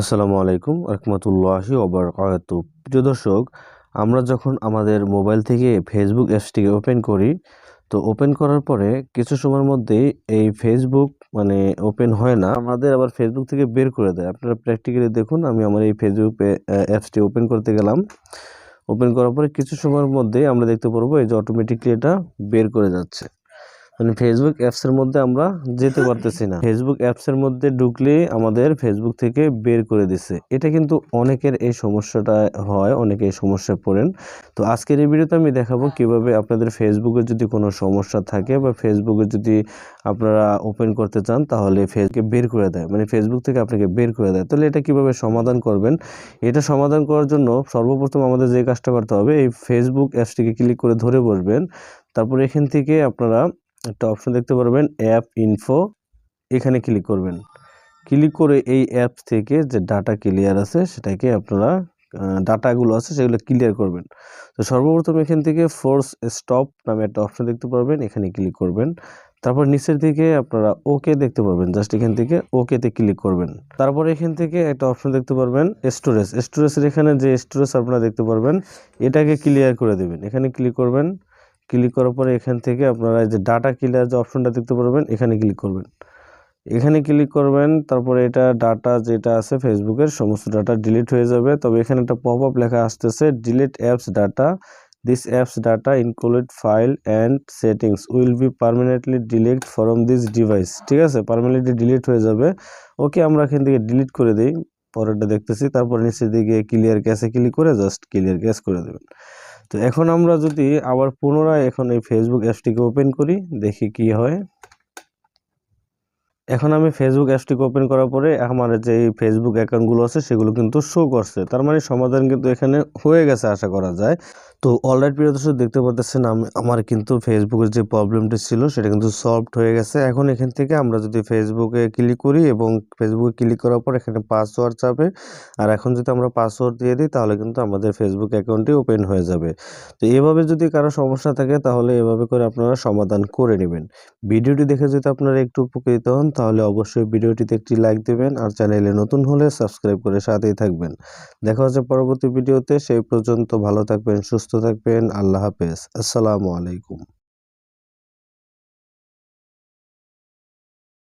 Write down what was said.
আসসালামু আলাইকুম, রহমতুল্লাহি ওবরকাত প্রিয় দর্শক, আমরা যখন আমাদের মোবাইল থেকে ফেসবুক অ্যাপসটিকে ওপেন করি, তো ওপেন করার পরে কিছু সময়ের মধ্যেই এই ফেসবুক মানে ওপেন হয় না। আমাদের আবার ফেসবুক থেকে বের করে দেয়। আপনারা প্র্যাকটিক্যালি দেখুন, আমি আমার এই ফেসবুক অ্যাপসটি ওপেন করতে গেলাম। ওপেন করার পরে কিছু সময়ের মধ্যেই আমরা দেখতে পারব এই যে অটোমেটিকলি এটা বের করে যাচ্ছে। মানে ফেসবুক অ্যাপসের মধ্যে আমরা যেতে পারতেছি না। ফেসবুক অ্যাপসের মধ্যে ঢুকলে আমাদের ফেসবুক থেকে বের করে দিছে। এটা কিন্তু অনেকের এই সমস্যাটা হয়, অনেকে এই সমস্যায় পড়েন। তো আজকের এই ভিডিওতে আমি দেখাবো কীভাবে আপনাদের ফেসবুকে যদি কোনো সমস্যা থাকে বা ফেসবুকে যদি আপনারা ওপেন করতে চান, তাহলে ফেসকে বের করে দেয়। মানে ফেসবুক থেকে আপনাকে বের করে দেয়। তাহলে এটা কীভাবে সমাধান করবেন? এটা সমাধান করার জন্য সর্বপ্রথম আমাদের যে কাজটা করতে হবে, এই ফেসবুক অ্যাপসটিকে ক্লিক করে ধরে বসবেন। তারপর এখান থেকে আপনারা একটা অপশন দেখতে পারবেন অ্যাপ ইনফো এখানে ক্লিক করবেন। ক্লিক করে এই অ্যাপস থেকে যে ডাটা ক্লিয়ার আছে, সেটাকে আপনারা ডাটাগুলো আছে সেগুলো ক্লিয়ার করবেন। তো সর্বপ্রথম এখান থেকে ফোর্স স্টপ নামে একটা অপশন দেখতে পারবেন, এখানে ক্লিক করবেন। তারপর নিচের দিকে আপনারা ওকে দেখতে পারবেন জাস্ট এখান থেকে ওকেতে ক্লিক করবেন। তারপর এখান থেকে একটা অপশন দেখতে পারবেন স্টোরেজ স্টোরেজের এখানে যে স্টোরেজ আপনারা দেখতে পারবেন, এটাকে ক্লিয়ার করে দেবেন। এখানে ক্লিক করবেন ক্লিক করার পরে এখান থেকে আপনারা যে ডাটা ক্লিয়ার যে অপশনটা দেখতে পারবেন, এখানে ক্লিক করবেন। এখানে ক্লিক করবেন, তারপরে এটা ডাটা যেটা আছে ফেসবুকের সমস্ত ডাটা ডিলিট হয়ে যাবে। তবে এখানে একটা পপ আপ লেখা আসতেছে delete apps data this apps data include file and settings will be permanently delete from this device ঠিক আছে? পারমানেন্টলি ডিলিট হয়ে যাবে। ওকে আমরা এখান থেকে ডিলিট করে দিই। পরেরটা দেখতেছি। তারপর নিচের দিকে ক্লিয়ার ক্যাশে ক্লিক করে জাস্ট ক্লিয়ার ক্যাশ করে দেবেন। তো এখন আমরা যদি আবার পুনরায় এখন এই ফেসবুক অ্যাপসটিকে ওপেন করি, দেখি কি হয়। এখন আমি ফেসবুক অ্যাপসটিকে ওপেন করার পরে আমার যে ফেসবুক অ্যাকাউন্টগুলো আছে, সেগুলো কিন্তু শো করছে। তার মানে সমাধান কিন্তু এখানে হয়ে গেছে, আশা করা যায়। তো অলরাইট প্রিয় দর্শক, দেখতে আমি, আমার কিন্তু ফেসবুকের যে প্রবলেমটি ছিল, সেটা কিন্তু সলভড হয়ে গেছে। এখন এখান থেকে আমরা যদি ফেসবুকে ক্লিক করি এবং ফেসবুকে ক্লিক করার পর এখানে পাসওয়ার্ড চাপে, আর এখন যদি আমরা পাসওয়ার্ড দিয়ে দিই, তাহলে কিন্তু আমাদের ফেসবুক অ্যাকাউন্টটি ওপেন হয়ে যাবে। তো এভাবে যদি কারও সমস্যা থাকে, তাহলে এভাবে করে আপনারা সমাধান করে নেবেন। ভিডিওটি দেখে যদি আপনারা একটু উপকৃত হন, তাহলে অবশ্যই ভিডিওটিতে একটি লাইক দেবেন, আর চ্যানেলে নতুন হলে সাবস্ক্রাইব করে সাথেই থাকবেন। দেখা হচ্ছে পরবর্তী ভিডিওতে, সেই পর্যন্ত ভালো থাকবেন সুস্থ থাকবেন আল্লাহ হাফেজ। আসসালামু আলাইকুম।